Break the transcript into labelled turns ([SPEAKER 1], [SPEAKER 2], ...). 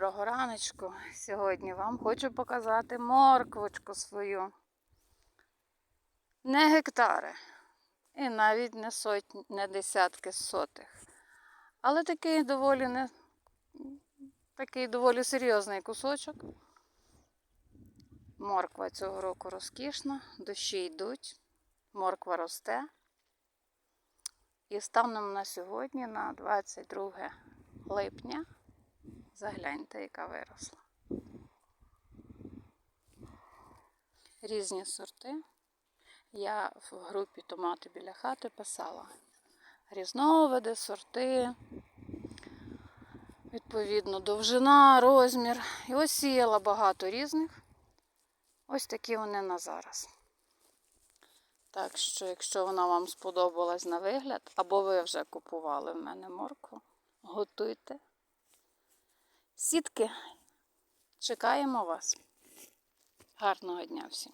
[SPEAKER 1] Доброго раночку. Сьогодні вам хочу показати морквочку свою. Не гектари. І навіть не сотні, не десятки сотих. Але такий доволі не такий доволі серйозний кусочок. Морква цього року розкішна, дощі йдуть, морква росте. І станом на сьогодні, на 22 липня, загляньте, яка виросла. Різні сорти. Я в групі томати біля хати писала різновиди, сорти, відповідно, довжина, розмір. І ось сіяла багато різних. Ось такі вони на зараз. Так що, якщо вона вам сподобалась на вигляд, або ви вже купували в мене моркву, готуйте. Сітки, чекаємо вас. Гарного дня всім!